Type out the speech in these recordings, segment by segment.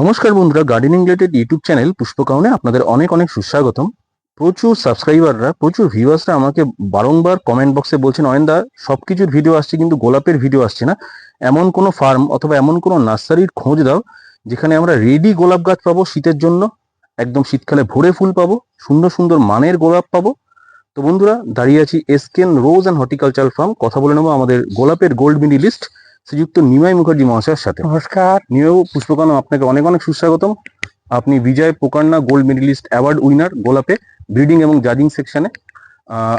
নমস্কার বন্ধুরা gardening related YouTube channel পুষ্পকাউনে আপনাদের অনেক অনেক সুস্বাগতম। প্রচুর সাবস্ক্রাইবাররা প্রচুর ভিউয়ার্সরা আমাকে বারংবার কমেন্ট বক্সে বলছেন, অয়েন্দা সব কিছুর ভিডিও আসছে কিন্তু গোলাপের ভিডিও আসছে না। এমন কোনো ফার্ম অথবা এমন কোনো নার্সারির খোঁজ দাও, যেখানে আমরা রেডি গোলাপ গাছ পাবো শীতের জন্য। একদম শীতকালে ভরে ফুল পাবো, সুন্দর সুন্দর মানের গোলাপ পাবো। তো বন্ধুরা, দাঁড়িয়ে আছি এসকেন রোজ অ্যান্ড হর্টিকালচার ফার্ম কথা বলে নেব আমাদের গোলাপের গোল্ড মেডেলিস্ট শ্রীযুক্ত নিমাই মুখার্জি মহাশয়ের সাথে। নমস্কার। নিয়েও পুষ্পকানো আপনাকে অনেক অনেক সুস্বাগতম। আপনি Vijay Pokanna gold medalist award winner গোলাপে breeding এবং জাজিং সেকশনে।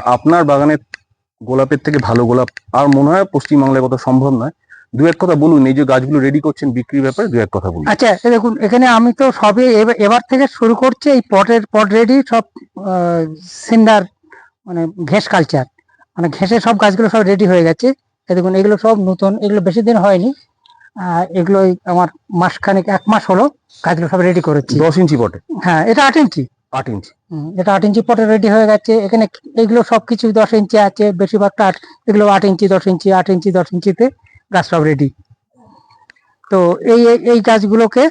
আপনার বাগানের গোলাপের থেকে ভালো গোলাপ আর মনে হয় পশ্চিমবাংলায় কত সম্ভব নয়। দু এক কথা বলুন এই যে গাছগুলো রেডি করছেন বিক্রির ব্যাপারে দু এক কথা বলুন। আচ্ছা দেখুন এখানে আমি তো সবে এবার- থেকে শুরু করছি এই পটের পট রেডি সব সিন্ডার মানে ঘেঁস কালচার মানে ঘেঁষে সব গাছগুলো সব রেডি হয়ে গেছে। দেখুন এগুলো সব নতুন এগুলো বেশি দিন হয়নি। এগুলো আমার মাসখানেক এক মাস হলো গাছগুলো সব রেডি করেছি। দশ ইঞ্চি পটে হ্যাঁ এটা আট ইঞ্চি। আট ইঞ্চি। এটা আট ইঞ্চি পটে রেডি হয়ে গেছে। এখানে এগুলো সবকিছু দশ ইঞ্চি আছে বেশিরভাগটা আট এগুলো আট ইঞ্চি দশ ইঞ্চি আট ইঞ্চি দশ ইঞ্চিতে গাছ সব রেডি তো এই এই- এই গাছগুলোকে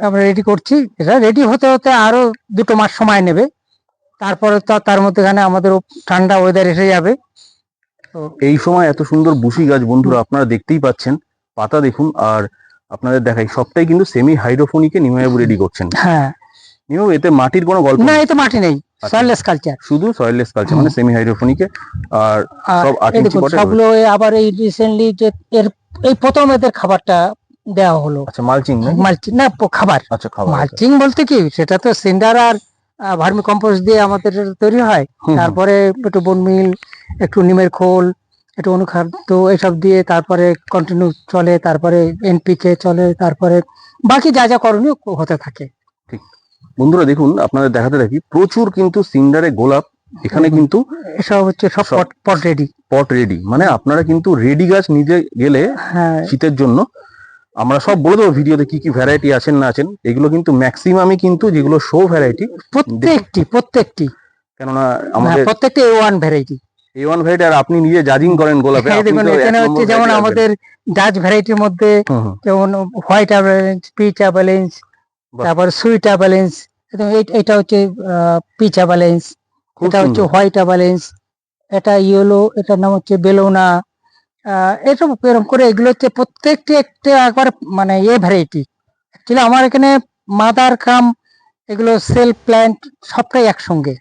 আমরা রেডি করছি। এটা রেডি হতে হতে আরও দুটো মাস সময় নেবে। তারপরে তো তার মধ্যেখানে আমাদের ঠান্ডা ওয়েদার এসে যাবে। এই সময় এত সুন্দর বুশি গাছ বন্ধুরা আপনারা দেখতেই পাচ্ছেন পাতা দেখুন আর আপনাদের দেখাই সবটাই কিন্তু সেমি হাইড্রোফোনিকে নিমাইবাবু রেডি করছেন। হ্যাঁ। এতে মাটির কোনো গল্প না এতে মাটি নেই আচ্ছা। সয়েললেস কালচার শুধু সয়েললেস কালচার মানে সেমি হাইড্রোফোনিকে আর সব আট ইঞ্চি পটে সবগুলো আবার এই রিসেন্টলি যে এর এই প্রথম এদের খাবারটা দেওয়া হলো। আচ্ছা মালচিং না মালচিং না খাবার। আচ্ছা খাবার মালচিং বলতে কি সেটা তো সিন্ডার আর ভার্মি কম্পোস্ট দিয়ে আমাদের তৈরি হয়। তারপরে একটু বনমিল একটু নিমের খোল একটু অনুখাদ্য এসব দিয়ে তারপরে কন্টিনিউ চলে তারপরে এনপিকে চলে তারপরে বাকি যা যা করণীয় হতে থাকে। বন্ধুরা দেখুন আপনাদের দেখাতে থাকি প্রচুর কিন্তু সিন্ডারে গোলাপ এখানে কিন্তু এসব হচ্ছে সব সব- পট রেডি পট রেডি মানে আপনারা কিন্তু রেডি গাছ নিতে গেলে হ্যাঁ। শীতের জন্য আমরা সব বলে দেবো ভিডিওতে কি কি ভ্যারাইটি আছেন না আছেন এগুলো কিন্তু ম্যাক্সিমামই কিন্তু যেগুলো শো ভ্যারাইটি প্রত্যেকটি প্রত্যেকটি। কেননা হ্যাঁ, আমাদের প্রত্যেকটি one variety A one variety আর আপনি নিজে জাজিং করেন গোলাপে আপনি দেখুন এখানে হচ্ছে যেমন আমাদের জাজ ভ্যারাইটির মধ্যে যেমন হোয়াইট অ্যাভারেন্স পিচ অ্যাভারেন্স। তারপর সুইট অ্যাভারেন্স এটা হচ্ছে পিচ অ্যাভারেন্স এটা হচ্ছে। হোয়াইট অ্যাভারেন্স এটা ইয়েলো এটার নাম হচ্ছে বেলোনা এসব এরকম করে এগুলো হচ্ছে প্রত্যেকটি একটা একবার মানে এ ভ্যারাইটি অ্যাকচুয়ালি আমার এখানে মাদার কাম এগুলো সেল প্ল্যান্ট সবটাই একসঙ্গে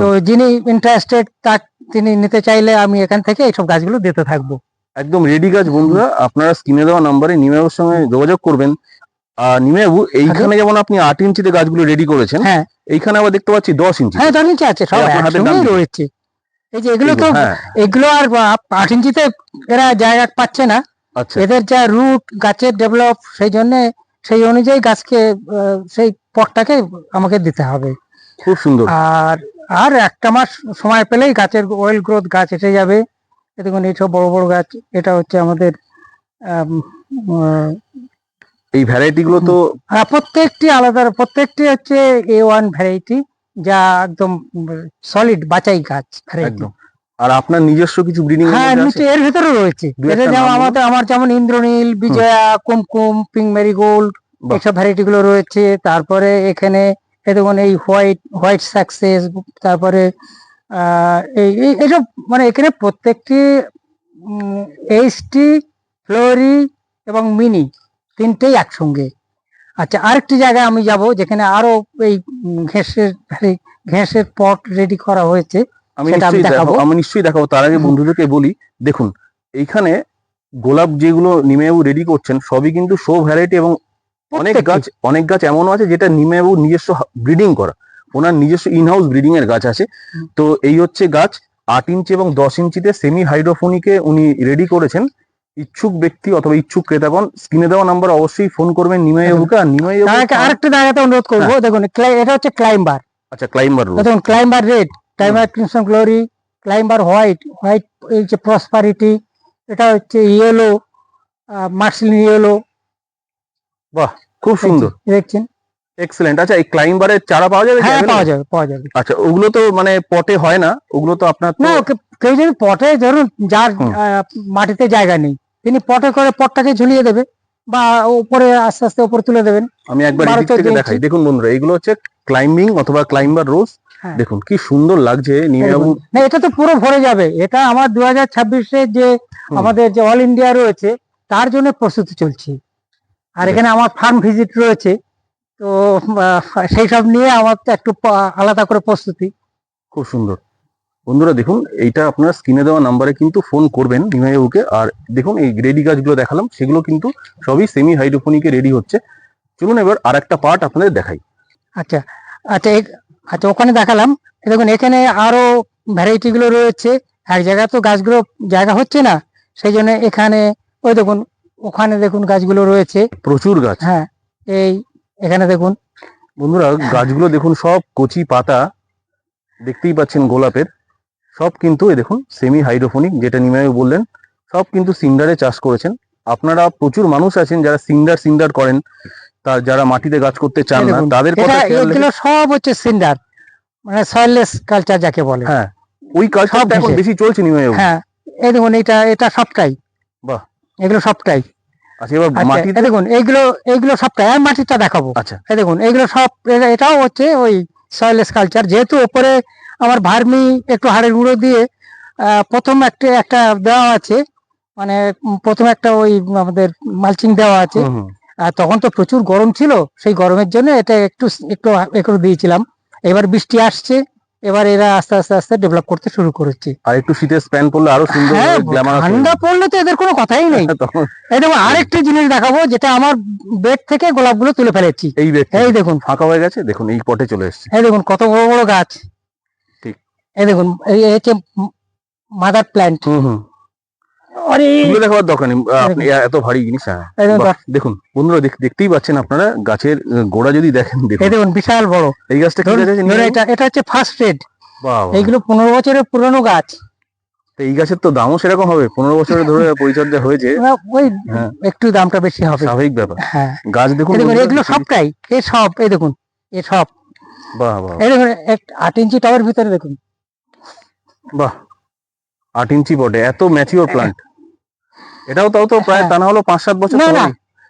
তো যিনি ইন্টারেস্টেড তা তিনি নিতে চাইলে আমি এখান থেকে এইসব গাছগুলো দিতে থাকব। একদম রেডি গাছ বন্ধুরা আপনারা স্ক্রিনে দেওয়া নাম্বারে নিমেবাবুর সঙ্গে যোগাযোগ করবেন। আর নিমেবাবু এইখানে যেমন আপনি আট ইঞ্চিতে গাছগুলো রেডি করেছেন হ্যাঁ। এইখানে আবার দেখতে পাচ্ছি দশ ইঞ্চি হ্যাঁ দশ ইঞ্চি আছে সব একসঙ্গেই রয়েছে। এই যে এগুলো তো হ্যাঁ। এগুলো আর আট ইঞ্চিতে এরা জায়গা পাচ্ছে না। আচ্ছা। এদের যা রুট গাছের ডেভেলপ সেই জন্য সেই অনুযায়ী গাছকে সেই পটটাকে আমাকে দিতে হবে। খুব সুন্দর। আর আর একটা মাস সময় পেলেই গাছের ওয়েল গ্রোথ গাছ এসে যাবে। দেখুন এইসব বড় বড় গাছ এটা হচ্ছে আমাদের এই ভ্যারাইটি গুলো তো হ্যাঁ, প্রত্যেকটি আলাদা প্রত্যেকটি হচ্ছে এ ওয়ান ভ্যারাইটি যা একদম সলিড বাচাই গাছ ভ্যারাইটি আর আপনার নিজস্ব কিছু ব্রিডিং হ্যাঁ নিচে এর ভিতরে রয়েছে। এটা যেমন আমাদের আমার যেমন ইন্দ্রনীল বিজয়া কুমকুম পিঙ্ক মেরিগোল্ড। এইসব ভ্যারাইটি গুলো রয়েছে। তারপরে এখানে দেখুন এই হোয়াইট হোয়াইট সাকসেস তারপরে এই এই- এইসব মানে এখানে প্রত্যেকটি এইচটি ফ্লোরি এবং মিনি তিনটেই একসঙ্গে। আচ্ছা আরেকটি জায়গায় আমি যাব যেখানে আরও এই ভ্যারি- ঘেঁষের পট রেডি করা হয়েছে আমি নিশ্চয়ই দেখাবো। আমি নিশ্চয়ই দেখাবো। তার আগে বন্ধুদেরকে বলি দেখুন এইখানে গোলাপ যেগুলো নিমেবাবু রেডি করছেন সবই কিন্তু শো ভ্যারাইটি এবং অনেক গাছ অনেক গাছ এমনও আছে যেটা নিমেবাবু নিজস্ব ব্রিডিং করা। ওনার নিজস্ব ইনহাউস ব্রিডিং এর গাছ আছে। তো এই হচ্ছে গাছ আট ইঞ্চি এবং দশ ইঞ্চিতে সেমি হাইড্রোফোনিকে উনি রেডি করেছেন। ইচ্ছুক ব্যক্তি অথবা ইচ্ছুক ক্রেতাগণ স্ক্রিনে দেওয়া নাম্বার অবশ্যই ফোন করবেন নিমাইবাবুকে আর নিমাইবাবু আরেকটা জায়গাতে অনুরোধ করব। দেখুন ক্লাই- এটা হচ্ছে ক্লাইম্বার আচ্ছা ক্লাইম্বার দেখুন climber red climber crimson glory climber white white এই যে প্রসপারিটি এটা হচ্ছে ইয়েলো মার্সিলিন ইয়েলো বাহ। খুব সুন্দর। দেখছেন? এক্সেলেন্ট আচ্ছা এই ক্লাইম্বারের চারা পাওয়া যাবে হ্যাঁ পাওয়া যাবে পাওয়া যাবে। আচ্ছা ওগুলো তো মানে পটে হয় না। ওগুলো তো আপনার না কেউ যদি পটে ধরুন যার মাটিতে জায়গা নেই তিনি পটে করে পটটাকে ঝুলিয়ে দেবে বা উপরে আস্তে আস্তে উপরে তুলে দেবেন। আমি একবার এদিক থেকে দেখাই। দেখুন বন্ধুরা এগুলো হচ্ছে ক্লাইম্বিং অথবা ক্লাইম্বার রোজ হ্যাঁ। দেখুন কি সুন্দর লাগছে দেখুন। না এটা তো পুরো ভরে যাবে। এটা আমার দু হাজার ছাব্বিশে যে আমাদের যে অল ইন্ডিয়া রয়েছে তার জন্য প্রস্তুতি চলছে। আর এখানে আমার ফার্ম ভিজিট রয়েছে। তো সেই সব নিয়ে আমার তো একটু আলাদা করে প্রস্তুতি। খুব সুন্দর। বন্ধুরা দেখুন এইটা আপনার স্ক্রিনে দেওয়া নাম্বারে কিন্তু ফোন করবেন নিমাইবাবুকে। আর দেখুন এই রেডি গাছগুলো দেখালাম সেগুলো কিন্তু সবই সেমি হাইড্রোফোনিকে রেডি হচ্ছে। চলুন এবার আর একটা পার্ট আপনাদের দেখাই। আচ্ছা আচ্ছা আচ্ছা ওখানে দেখালাম। দেখুন এখানে আরও ভ্যারাইটিগুলো রয়েছে। এক জায়গায় তো গাছগুলো জায়গা হচ্ছে না। সেই জন্য এখানে ওই দেখুন ওখানে দেখুন গাছগুলো রয়েছে। প্রচুর গাছ। হ্যাঁ এই এখানে দেখুন। বন্ধুরা গাছগুলো দেখুন সব কচি পাতা দেখতেই পাচ্ছেন গোলাপের। সব কিন্তু এই দেখুন সেমি হাইড্রোফোনিক যেটা নিমাই বললেন সব কিন্তু সিন্ডারে চাষ করেছেন। আপনারা প্রচুর মানুষ আছেন যারা সিন্ডার সিন্ডার করেন তার যারা মাটিতে গাছ করতে চান না তাদের কথা এগুলো সব হচ্ছে সিন্ডার মানে সয়েললেস কালচার যাকে বলে। হ্যাঁ ওই সব এখন বেশি চলছে নিমাই হ্যাঁ এই দেখুন এটা এটা সবটাই। বাহ। এগুলো সবটাই। আচ্ছা এবার আচ্ছা মাটিতে দেখুন এইগুলো এইগুলো মাটিটা দেখাবো। আচ্ছা। এই দেখুন এইগুলো সব এটাও হচ্ছে ওই কালচার যেহেতু ওপরে আমার ভার্মি একটু হাড়ের গুঁড়ো দিয়ে আহ, প্রথম একটা একটা দেওয়া আছে। মানে প্রথম একটা ওই আমাদের মালচিং দেওয়া আছে। তখন তো প্রচুর গরম ছিল সেই গরমের জন্য এটা একটু একটু একটু দিয়েছিলাম। এবার বৃষ্টি আসছে। এবার এরা আস্তে আস্তে আস্তে ডেভেলপ করতে শুরু করেছে। আর একটু শীতের স্প্যান পড়লে আরও সুন্দর হ্যাঁ গ্ল্যামারাস ঠান্ডা পড়লে তো এদের কোনো কথাই নেই। তখন এই দেখুন আরেকটি জিনিস দেখাবো যেটা আমার বেড থেকে গোলাপগুলো তুলে ফেলেছি। এই এই দেখুন। ফাঁকা হয়ে গেছে? দেখুন এই পটে চলে এসেছে। এই দেখুন কত বড় বড় গাছ। ঠিক। এই দেখুন এই হচ্ছে মাদার প্ল্যান্ট। হুম হুম। দেখাবার দরকার নেই। আপনি এত ভারী জিনিস হ্যাঁ। দেখুন বন্ধুরা দেখতেই পাচ্ছেন আপনারা গাছের গোড়া যদি দেখেন বিশাল বড়। এই গাছটা এটা এটা হচ্ছে ফার্স্ট রেড। এইগুলো পনেরো বছরের পুরনো গাছ। তো এই গাছের তো দামও সেরকম হবে। পনেরো বছর ধরে পরিচর্যা হয়েছে। ওই হ্যাঁ। একটু দামটা বেশি হবে। স্বাভাবিক ব্যাপার। হ্যাঁ। গাছ দেখুন এগুলো সবটাই এই সব এই দেখুন এই সব। বাহ বাহ। এই দেখুন আট ইঞ্চি টবের ভিতরে দেখুন। বাহ আট ইঞ্চি বটে এত ম্যাচিওর প্লান্ট এটাও তাও তো প্রায় হ্যাঁ। তা না হলো পাঁচ সাত বছর না, না।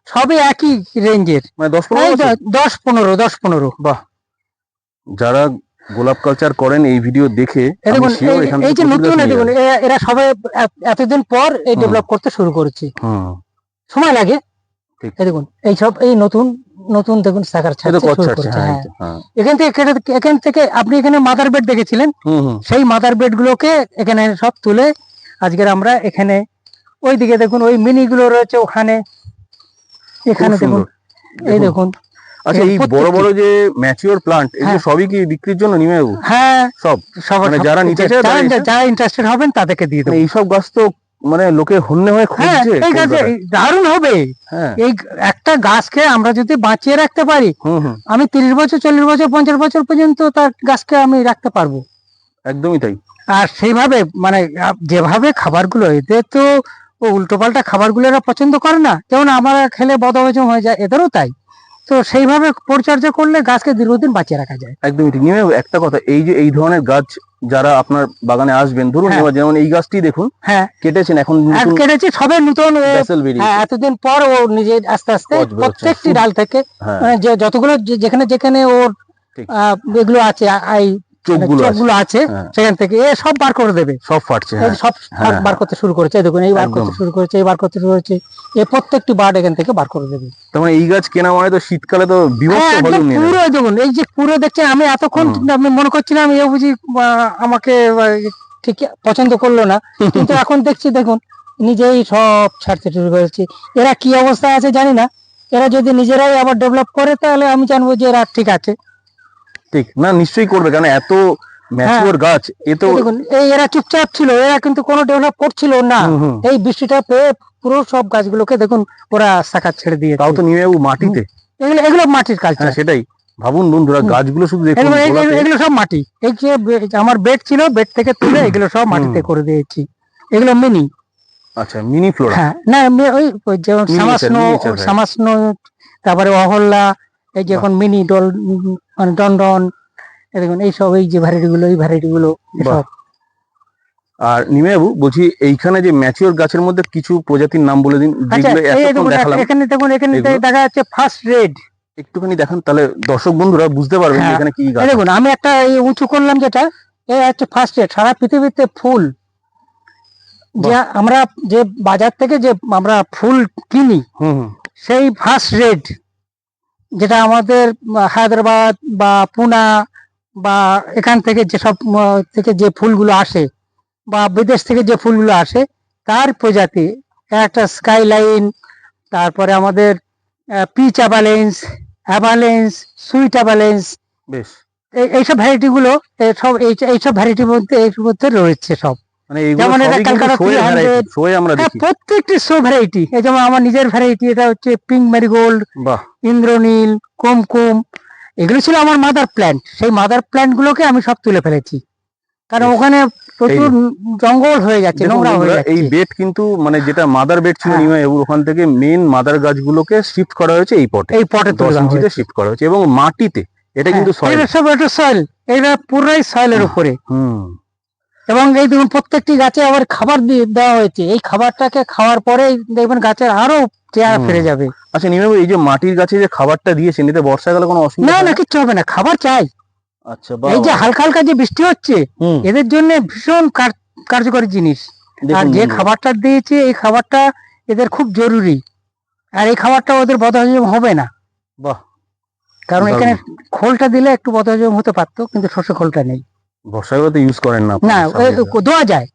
সবই একই রেঞ্জের মানে দশ পনেরো দশ পনেরো দশ পনেরো। বাহ। যারা গোলাপ কালচার করেন এই ভিডিও দেখে এই যে নতুন দেখুন এরা সবাই এতদিন পর এই ডেভেলপ করতে শুরু করেছে। সময় লাগে। দেখুন এই সব এই নতুন নতুন দেখুন শাখার হ্যাঁ, হ্যাঁ। এখান থেকে এখান থেকে আপনি এখানে মাদার বেড দেখেছিলেন? সেই মাদার বেড গুলোকে এখানে সব তুলে আজকের আমরা এখানে ওই দিকে দেখুন ওই মিনি গুলো রয়েছে ওখানে। এখানে দেখুন এই দেখুন। আচ্ছা এই বড় বড় যে ম্যাচিওর প্লান্ট এগুলো হ্যাঁ। সবই কি বিক্রির জন্য নিমে হ্যাঁ। সব? মানে যারা নিতে চায় যারা- ইন্টারেস্টেড হবেন তাদেরকে দিয়ে দেবো। এইসব গাছ তো মানে লোকে হন্যে হয়ে হ্যাঁ খুঁজছে এই গাছে কলকাতায়। দারুণ হবে। হ্যাঁ। এই একটা গাছকে আমরা যদি বাঁচিয়ে রাখতে পারি আমি তিরিশ বছর চল্লিশ বছর পঞ্চাশ বছর পর্যন্ত তার গাছকে আমি রাখতে পারব। একদমই তাই। আর সেইভাবে মানে যেভাবে খাবারগুলো এদের তো ও উল্টোপাল্টা খাবারগুলো এরা পছন্দ করে না। যেমন আমরা খেলে বদহজম হয়ে যায় এদেরও তাই। তো সেইভাবে পরিচর্যা করলে গাছকে দীর্ঘদিন বাঁচিয়ে রাখা যায়। একদমই ঠিক। একটা কথা এই যে এই ধরনের গাছ যারা আপনার বাগানে আসবেন ধরুন হ্যাঁ। যেমন এই গাছটি দেখুন হ্যাঁ। কেটেছেন এখন কেটেছে নতুন সবে নতুন হ্যাঁ এতদিন পর ও নিজে আস্তে আস্তে প্রত্যেকটি ডাল থেকে হ্যাঁ। মানে যে যতগুলো যেখানে যেখানে ওর আহ, এগুলো আছে এই চোখগুলো আছে। চোখগুলো আছে হ্যাঁ। সেখান থেকে এ সব বার করে দেবে। সব ফাটছে এই হ্যাঁ। সব হ্যাঁ, বার করতে শুরু করেছে দেখুন এই বার করতে শুরু করেছে এই বার করতে শুরু করেছে এই প্রত্যেকটি বার্ড এখান থেকে বার করে দেবে। তার মানে এই গাছ কেনা মানে তো শীতকালে তো একদম ভলিউম নিয়ে। পুরো দেখুন এই যে পুরো দেখছেন আমি এতক্ষণ। আমি মনে করছিলাম এ বুঝি আমাকে ঠিক পছন্দ করল না কিন্তু এখন দেখছি দেখুন নিজেই সব ছাড়তে শুরু করেছে। এরা কি অবস্থায় আছে জানি না এরা যদি নিজেরাই আবার ডেভেলপ করে তাহলে আমি জানব যে এরা ঠিক আছে। ঠিক। না নিশ্চয়ই করবে কারণ এত ম্যাচিওর গাছ এ তো এই এরা চুপচাপ ছিল এরা কিন্তু কোনো ডেভেলপ করছিল না। এই বৃষ্টিটা পেয়ে পুরো সব গাছগুলোকে দেখুন ওরা শাখা ছেড়ে দিয়ে তাও তো নিয়ে যাব মাটিতে? এগুলো এগুলো মাটির কালচার হ্যাঁ সেটাই। ভাবুন বন্ধুরা গাছগুলো শুধু দেখুন এগুলো সব মাটি। এই যে আমার বেড ছিল বেড থেকে তুলে এগুলো সব মাটিতে করে দিয়েছি। এগুলো মিনি আচ্ছা মিনি ফ্লোরা হ্যাঁ না ওই ওই যেমন সামাসনো সামাসনো তারপরে অহল্লা এই যে এখন মিনি ডল মানে ডনডন দেখুন এই সব এই যে ভ্যারাইটি গুলো এই ভ্যারাইটি গুলো সব আর নিমেবাবু বলছি এইখানে যে ম্যাচিওর গাছের মধ্যে কিছু প্রজাতির নাম বলে দিন আচ্ছা যেগুলো এতক্ষণ দেখালাম। এখানে দেখুন এখানে দেখা যাচ্ছে ফার্স্ট রেড একটুখানি দেখান তাহলে দর্শক বন্ধুরা বুঝতে পারবেন হ্যাঁ, এখানে কি গাছ দেখুন আমি একটা এই উঁচু করলাম যেটা এই হচ্ছে ফার্স্ট রেড সারা পৃথিবীতে ফুল। যে আমরা যে বাজার থেকে যে আমরা ফুল কিনি সেই ফার্স্ট রেড যেটা আমাদের হায়দ্রাবাদ বা পুনা বা এখান থেকে যেসব থেকে যে ফুলগুলো আসে বা বিদেশ থেকে যে ফুলগুলো আসে তার প্রজাতি একটা স্কাইলাইন তারপরে আমাদের peach avalanche avalanche sweet avalanche বেশ। এইসব ভ্যারাইটি গুলো সব এইসব ভ্যারাইটির মধ্যে এর মধ্যে রয়েছে সব। মানে যেমন এটা ক্যালকাটা শোয়ে 300 ভ্যারাইটি শোয়ে আমরা হ্যাঁ প্রত্যেকটি শো ভ্যারাইটি এই যেমন আমার নিজের ভ্যারাইটি এটা হচ্ছে পিঙ্ক ম্যারিগোল্ড বাহ। ইন্দ্রনীল কুমকুম এগুলো ছিল আমার মাদার প্ল্যান্ট সেই মাদার প্ল্যান্ট গুলোকে আমি সব তুলে ফেলেছি। কারণ ওখানে প্রচুর জঙ্গল হয়ে যাচ্ছে নোংরা হয়ে এই বেড কিন্তু মানে যেটা মাদার বেড ছিল হ্যাঁ। নিমাইবাবুর ওখান থেকে মেন মাদার গাছগুলোকে শিফট করা হয়েছে এই পটে। এই পটে দশ ইঞ্চিতে শিফট করা হয়েছে এবং মাটিতে এটা কিন্তু হ্যাঁ, সয়েল এটা সব একটা সয়েল এটা পুরোই সয়েলের। উপরে। হুম। এবং এই দেখুন প্রত্যেকটি গাছে আবার খাবার দিয়ে দেওয়া হয়েছে। এই খাবারটাকে খাওয়ার পরে দেখবেন গাছের আরও চেহারা। ফিরে যাবে। আচ্ছা নিমাইবাবু এই যে মাটির গাছে যে খাবারটা দিয়েছেন এতে বর্ষাকালে কোনো অসুবিধা না না কিচ্ছু হবে না খাবার চাই। আচ্ছা এই যে হালকা হালকা যে বৃষ্টি হচ্ছে এদের জন্য ভীষণ কার- কার্যকরী জিনিস। আর যে খাবারটা দিয়েছে এই খাবারটা এদের খুব জরুরি। আর এই খাবারটা ওদের বদহজম হবে না। বাহ। কারণ এখানে খোলটা দিলে একটু বদহজম হতে পারতো কিন্তু শস্য খোলটা নেই। বর্ষাকালে ইউজ করেন না না। দেওয়া যায়।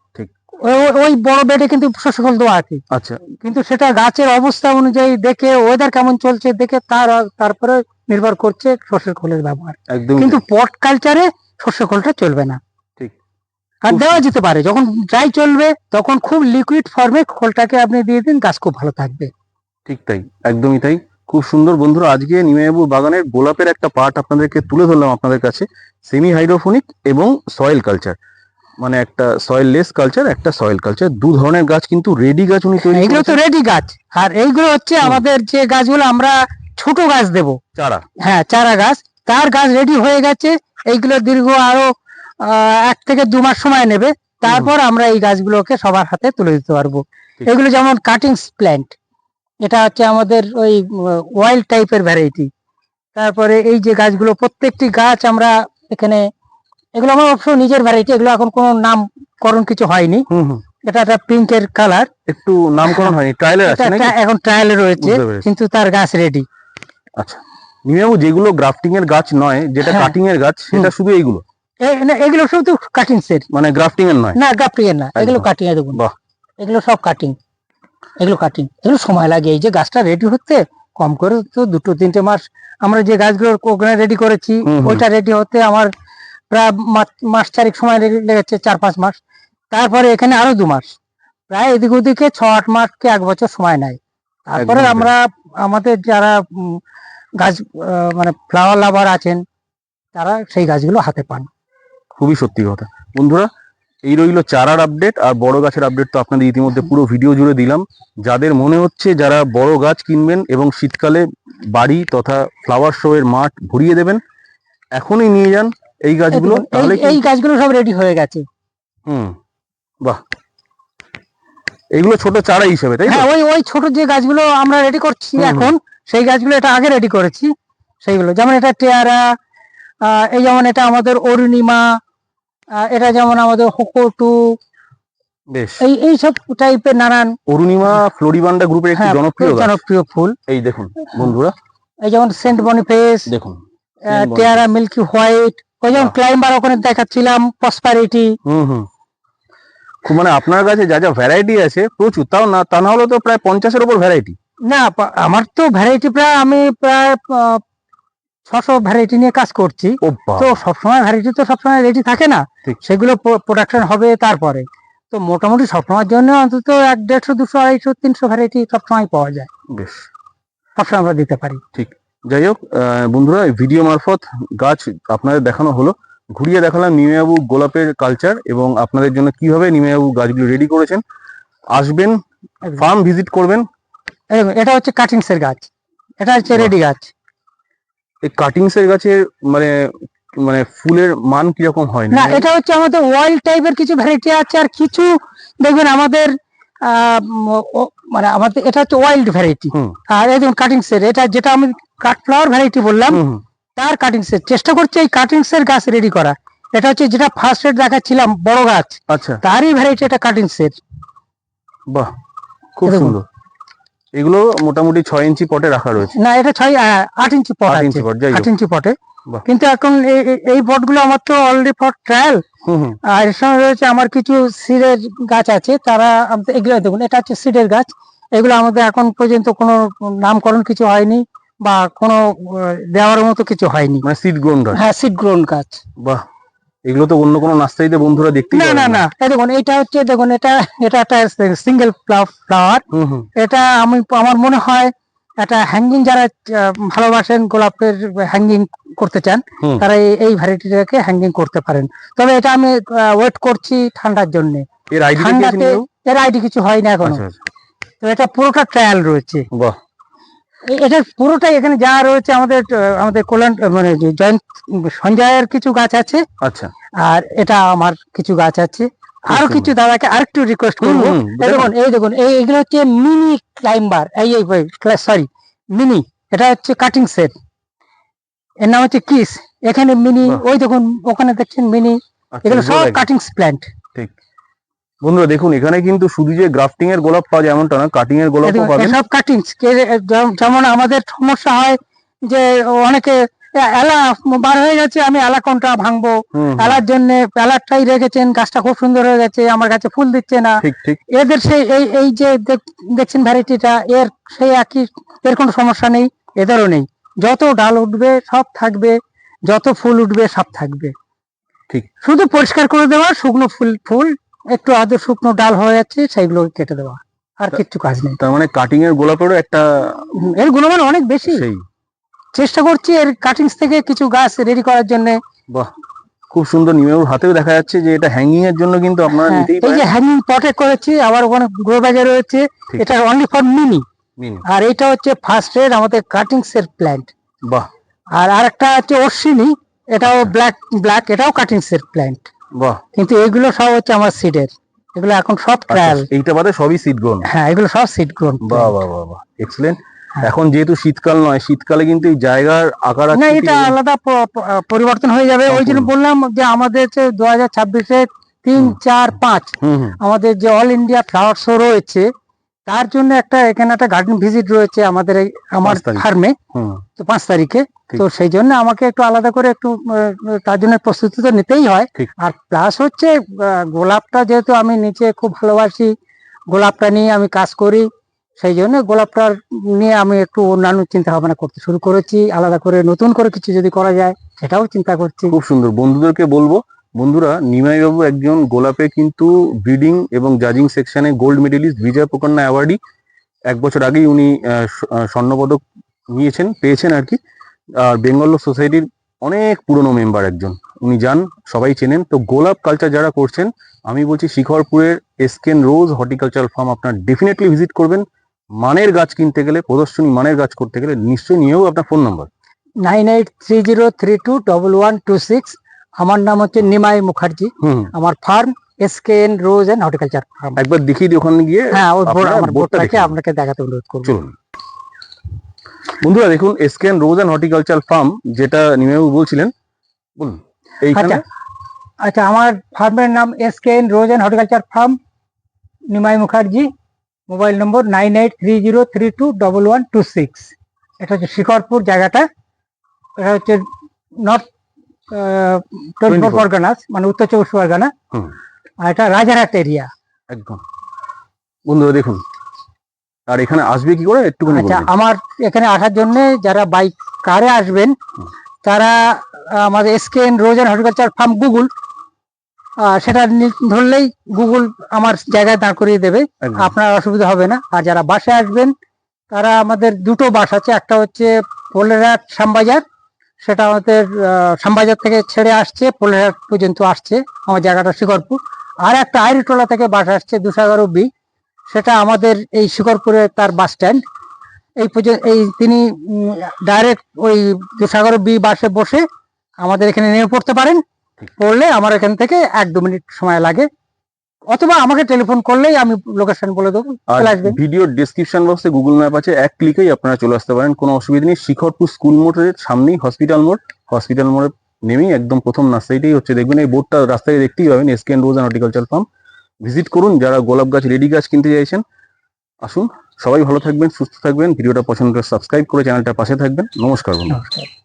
ওই- বড় বেডে কিন্তু শস্য খোল দেওয়া আছে। আচ্ছা। কিন্তু সেটা গাছের অবস্থা অনুযায়ী দেখে ওয়েদার কেমন চলছে দেখে তার তারপরে নির্ভর করছে শস্যের খোলের ব্যবহার। একদম কিন্তু পট কালচারে শস্য খোলটা চলবে না। ঠিক। আর দেওয়া যেতে পারে যখন ড্রাই চলবে তখন খুব লিকুইড ফর্মে খোলটাকে আপনি দিয়ে দিন গাছ খুব ভালো থাকবে। ঠিক তাই একদমই তাই। খুব সুন্দর বন্ধুরা আজকে নিমাইবাবুর বাগানের গোলাপের একটা পার্ট আপনাদেরকে তুলে ধরলাম আপনাদের কাছে। সেমি হাইড্রোফোনিক এবং সয়েল কালচার মানে একটা সয়েল লেস কালচার একটা সয়েল কালচার দু ধরনের গাছ কিন্তু রেডি গাছ উনি তৈরি এইগুলো তো রেডি গাছ। আর এইগুলো হচ্ছে আমাদের যে গাছগুলো আমরা ছোট গাছ দেব। চারা। হ্যাঁ চারা গাছ। তার গাছ রেডি হয়ে গেছে। এইগুলো দীর্ঘ আরও এক থেকে দু মাস সময় নেবে। তারপর আমরা এই গাছগুলোকে সবার হাতে তুলে দিতে পারব। এগুলো যেমন কাটিং প্ল্যান্ট এটা হচ্ছে আমাদের ওই ওয়াইল্ড টাইপের ভ্যারাইটি তারপরে এই যে গাছগুলো প্রত্যেকটি গাছ আমরা এখানে এগুলো আমার অবশ্য নিজের ভ্যারাইটি এগুলো এখন কোনো নামকরণ কিছু হয়নি। এটা একটা পিঙ্কের কালার একটু নামকরণ হয়নি ট্রায়ালের আছে নাকি? এখন ট্রায়ালে রয়েছে কিন্তু তার গাছ রেডি আচ্ছা। নিমাইবাবু যেগুলো গ্রাফটিং এর গাছ নয় যেটা হ্যাঁ। কাটিং এর গাছ সেটা শুধু এইগুলো? এগুলো শুধু কাটিংস এর মানে গ্রাফটিং এর নয়? না গ্রাফটিং এর না এগুলো। কাটিং এর বাহ। এগুলো সব কাটিং এগুলো কাটিং এগুলো সময় লাগে। এই যে গাছটা রেডি হতে কম করে তো দুটো তিনটে মাস আমরা যে গাছগুলো ওখানে রেডি করেছি। ওইটা রেডি হতে আমার প্রায় মাস চারেক সময় লেগে- লেগেছে চার পাঁচ মাস। তারপরে এখানে আরও দু মাস। প্রায় এদিক ওদিকে ছ আট মাস কি এক বছর সময় নেয়। তারপরে আমরা আমাদের যারা গাছ মানে ফ্লাওয়ার লাভার আছেন তারা সেই গাছগুলো হাতে পান। খুবই সত্যি কথা। বন্ধুরা এই রইল চারার আপডেট আর বড় গাছের আপডেট তো আপনাদের ইতিমধ্যে পুরো ভিডিও জুড়ে দিলাম। যাদের মনে হচ্ছে যারা বড় গাছ কিনবেন এবং শীতকালে বাড়ি তথা ফ্লাওয়ার শো এর মাঠ ভরিয়ে দেবেন এখনই নিয়ে যান এই গাছগুলো এই- তাহলে এই গাছগুলো সব রেডি হয়ে গেছে। হুম বাহ। এইগুলো ছোট চারা হিসেবে তাই হ্যাঁ ওই ওই ছোট যে গাছগুলো আমরা রেডি করছি। এখন সেই গাছগুলো এটা আগে রেডি করেছি সেইগুলো। যেমন এটা টেয়ারা এই যেমন এটা আমাদের অরুণিমা এটা যেমন আমাদের হোকোটু বেশ। এই এই সব টাইপের নানান অরুণিমা ফ্লোরিবান্ডা গ্রুপের একটি হ্যাঁ জনপ্রিয় জনপ্রিয় ফুল। এই দেখুন বন্ধুরা। এই যেমন সেন্ট বনিফেস দেখুন টেয়ারা মিল্কি হোয়াইট ওই যেমন ক্লাইম্বার ওখানে দেখাচ্ছিলাম পসপারিটি হুম হুম। খুব মানে আপনার কাছে যা যা ভ্যারাইটি আছে প্রচুর। তাও না তা না হলেও তো প্রায় পঞ্চাশের উপর ভ্যারাইটি না আমার তো ভ্যারাইটি প্রায় আমি প্রায় ছশো ভ্যারাইটি নিয়ে কাজ করছি। তো সবসময় ভ্যারাইটি তো সবসময় রেডি থাকে না। সেগুলো প্রোডাকশন হবে তারপরে। তো মোটামুটি সবসময়ের জন্য অন্তত এক দেড়শো দুশো আড়াইশো তিনশো ভ্যারাইটি সবসময় পাওয়া যায়। বেশ। সবসময় আমরা দিতে পারি। ঠিক। যাই হোক বন্ধুরা ভিডিও মারফত গাছ আপনাদের দেখানো হলো। ঘুরিয়ে দেখালাম নিমেবাবু গোলাপের কালচার এবং আপনাদের জন্য কীভাবে নিমেবাবু গাছগুলো রেডি করেছেন। আসবেন ফার্ম ভিজিট করবেন। এটা হচ্ছে কাটিংসের গাছ। এটা হচ্ছে রেডি গাছ। এই কাটিংস এর গাছের মানে মানে ফুলের মান কীরকম হয় না এটা হচ্ছে আমাদের ওয়াইল্ড টাইপের কিছু ভ্যারাইটি আছে আর কিছু দেখবেন আমাদের মানে আমাদের এটা হচ্ছে ওয়াইল্ড ভ্যারাইটি। আর এই দেখুন কাটিং সেট এটা যেটা আমি কাট ফ্লাওয়ার ভ্যারাইটি বললাম তার কাটিং সেট চেষ্টা করছি এই কাটিং সেট গাছ রেডি করা এটা হচ্ছে যেটা ফার্স্ট রেট দেখাচ্ছিলাম বড় গাছ। আচ্ছা। তারই ভ্যারাইটি এটা কাটিং সেট বাহ খুব সুন্দর। এগুলো মোটামুটি ছয় ইঞ্চি পটে রাখা রয়েছে। না এটা ছয় আট ইঞ্চি পট আট ইঞ্চি পট আট ইঞ্চি পটে। কিন্তু এখন এই- পটগুলো আমার তো অলরেডি ফর ট্রায়াল আর এর সঙ্গে রয়েছে আমার কিছু সিডের গাছ আছে তারা এগুলো দেখুন এটা হচ্ছে সিডের গাছ। এগুলো আমাদের এখন পর্যন্ত কোনো নামকরণ কিছু হয়নি বা কোনো দেওয়ার মতো কিছু হয়নি। মানে সিড গ্রোন গাছ? হ্যাঁ সিড গ্রোন গাছ। বাহ। এগুলো তো অন্য কোনো নার্সারিতে বন্ধুরা দেখতেই না না না। এই দেখুন এটা হচ্ছে দেখুন এটা এটা একটা সিঙ্গেল ফ্লাওয়ার এটা আমি আমার মনে হয় এটা হ্যাঙ্গিং যারা ভালোবাসেন গোলাপের হ্যাঙ্গিং করতে চান তারা এই- ভ্যারাইটিটাকে হ্যাঙ্গিং করতে পারেন। তবে এটা আমি ওয়েট করছি ঠান্ডার জন্য। এর আইডি কিছু হয় না এখনও তো এটা পুরোটা ট্রায়াল রয়েছে। বাহ। এ- এটা পুরোটাই এখানে যা রয়েছে আমাদের আমাদের কল্যাণ মানে জয়ন্ত সঞ্জয়ের কিছু গাছ আছে। আচ্ছা। আর এটা আমার কিছু গাছ আছে। আরও কিছু দাদাকে আরেকটু রিকোয়েস্ট করব। দেখান। এই দেখুন এই এগুলো হচ্ছে মিনি ক্লাইম্বার এই এই সরি মিনি এটা হচ্ছে কাটিং সেট এর নাম হচ্ছে কিস এখানে মিনি ওই দেখুন ওখানে দেখছেন মিনি আচ্ছা, এগুলো সব এগুলো কাটিং প্ল্যান্ট ঠিক। বন্ধুরা দেখুন এখানে কিন্তু শুধু যে গ্রাফটিং এর গোলাপ পাওয়া যায় এমনটা না কাটিং এর পাবেন। সব কাটিং যেমন আমাদের সমস্যা হয় যে অনেকে এলা বার হয়ে গেছে আমি এলা কোনটা ভাঙবো? এলার জন্য এলারটাই রেখেছেন গাছটা খুব সুন্দর হয়ে গেছে আমার কাছে ফুল দিচ্ছে না। এদের সেই এই এই যে দেখছেন ভ্যারাইটিটা এর সেই একই এর কোনো সমস্যা নেই এদেরও নেই। যত ডাল উঠবে সব থাকবে যত ফুল উঠবে সব থাকবে। ঠিক। শুধু পরিষ্কার করে দেওয়া শুকনো ফুল ফুল একটু আদৌ শুকনো ডাল হয়ে যাচ্ছে সেইগুলো কেটে দেওয়া আর কিচ্ছু কাজ নেই। তার মানে কাটিং এর গোলাপেরও একটা এর গুণমান অনেক বেশি। চেষ্টা করছি এর কাটিংস থেকে কিছু গাছ রেডি করার জন্য। বাহ খুব সুন্দর নিমের হাতেও দেখা যাচ্ছে যে এটা হ্যাঙ্গিং এর জন্য কিন্তু আপনারা নিতেই হ্যাঁ, এই যে পারেন। হ্যাঙ্গিং পটে করেছি আবার ওখানে গ্রো ব্যাগে রয়েছে। এটা অনলি ফর মিনি মিনি। আর এটা হচ্ছে ফার্স্ট রেড আমাদের কাটিংস এর প্ল্যান্ট বাহ। আর আরেকটা হচ্ছে অশ্বিনী এটাও ব্ল্যাক ব্ল্যাক এটাও কাটিংস এর প্ল্যান্ট বাহ। কিন্তু এগুলো সব হচ্ছে আমার সিডের এগুলো এখন সব আচ্ছা, ট্রায়াল এইটা বাদে সবই সিড গ্রোন হ্যাঁ এগুলো সব সিড গ্রোন বাহ বাহ বাহ বাহ এক্সেলেন্ট। এখন যেহেতু শীতকাল নয় শীতকালে কিন্তু এই জায়গার আকার না এটা আলাদা পরিবর্তন হয়ে যাবে। ওই জন্য বললাম যে আমাদের যে দু হাজার ছাব্বিশে তিন। চার পাঁচ আমাদের যে অল ইন্ডিয়া ফ্লাওয়ার শো রয়েছে তার জন্য একটা এখানে একটা গার্ডেন ভিজিট রয়েছে আমাদের এই আমার ফার্মে তো পাঁচ তারিখে। তো সেই জন্য আমাকে একটু আলাদা করে একটু তার জন্য প্রস্তুতি তো নিতেই হয়। আর প্লাস হচ্ছে গোলাপটা যেহেতু আমি নিচে খুব ভালোবাসি গোলাপটা নিয়ে আমি কাজ করি সেই জন্য গোলাপটা নিয়ে আমি একটু অন্যান্য চিন্তা ভাবনা করতে শুরু করেছি। আলাদা করে নতুন করে কিছু যদি করা যায় সেটাও চিন্তা করছি। খুব সুন্দর। বন্ধুদেরকে বলব বন্ধুরা নিমাই বাবু একজন গোলাপে কিন্তু ব্রিডিং এবং জাজিং সেকশনে গোল্ড মেডেলিস্ট বিজয় প্রকন্যা অ্যাওয়ার্ডই এক বছর আগেই উনি স্বর্ণপদক নিয়েছেন, পেয়েছেন আর কি। আর বেঙ্গল সোসাইটির অনেক পুরনো মেম্বার একজন। উনি যান, সবাই চেনেন। তো গোলাপ কালচার যারা করছেন, আমি বলছি শিখরপুরের S K N rose horticulture farm আপনার ডেফিনেটলি ভিজিট করবেন। মানের গাছ কিনতে গেলে, প্রদর্শনী মানের গাছ করতে গেলে নিশ্চয়ই নিয়েও আপনার phone number nine eight three zero three two double one two six আমার নাম হচ্ছে নিমাই মুখার্জি। আমার farm S K N rose and horticulture farm একবার দেখিয়ে দিই ওখানে গিয়ে। হ্যাঁ ওই আমার বোর্ডটা বোর্ডটাকে আপনাকে দেখাতে অনুরোধ করব। চলুন। বন্ধুরা দেখুন S K N rose and horticulture farm যেটা নিমেবাবু বলছিলেন বলুন এইখানে? আচ্ছা আচ্ছা আমার ফার্মের নাম S K N rose and horticulture farm Nimai Mukherjee mobile number nine eight three zero three two double one two six. এটা হচ্ছে শিকরপুর জায়গাটা। এটা হচ্ছে নর্থ টোয়েন্টি ফোর 24 পরগনাস মানে উত্তর চব্বিশ পরগনা। আর এটা রাজারহাট এরিয়া। একদম। বন্ধুরা দেখুন আর এখানে আসবে কি করে? একটুখানি আচ্ছা আমার এখানে আসার জন্য যারা বাইক কারে আসবেন। তারা আমাদের S K N rose and horticulture farm Google সেটা ধরলেই গুগল আমার জায়গায় দাঁড় করিয়ে দেবে। আপনার অসুবিধা হবে না। আর যারা বাসে আসবেন তারা আমাদের দুটো বাস আছে। একটা হচ্ছে পোলেরহাট শ্যামবাজার সেটা আমাদের শ্যামবাজার থেকে ছেড়ে আসছে পোলেরহাট পর্যন্ত আসছে আমার জায়গাটা শিকরপুর আর একটা আইরিটোলা থেকে বাস আসছে দুশো এগারো বি সেটা আমাদের এই শিকরপুরে তার বাস স্ট্যান্ড। এই পর্যন্ত, এই তিনি ডাইরেক্ট ওই দুশো এগারো বি বাসে বসে আমাদের এখানে নেমে পড়তে পারেন। পড়লে আমার এখান থেকে এক দু মিনিট সময় লাগে। অথবা আমাকে টেলিফোন করলেই আমি লোকেশন বলে দেবো ভিডিও ডিসক্রিপশন বক্সে গুগল ম্যাপ আছে এক ক্লিকেই আপনারা চলে আসতে পারেন কোনো অসুবিধা নেই। শিখরপুর স্কুল মোড়ের সামনেই হসপিটাল মোড় হসপিটাল মোড়ে নেমেই একদম প্রথম নার্সারিটাই হচ্ছে দেখবেন এই বোর্ডটা রাস্তায় দেখতেই পাবেন S K N rose and horticulture farm visit করুন যারা গোলাপ গাছ রেডি গাছ কিনতে চাইছেন আসুন সবাই ভালো থাকবেন সুস্থ থাকবেন ভিডিওটা পছন্দ করে সাবস্ক্রাইব করে চ্যানেলটা পাশে থাকবেন। নমস্কার বন্ধু নমস্কার।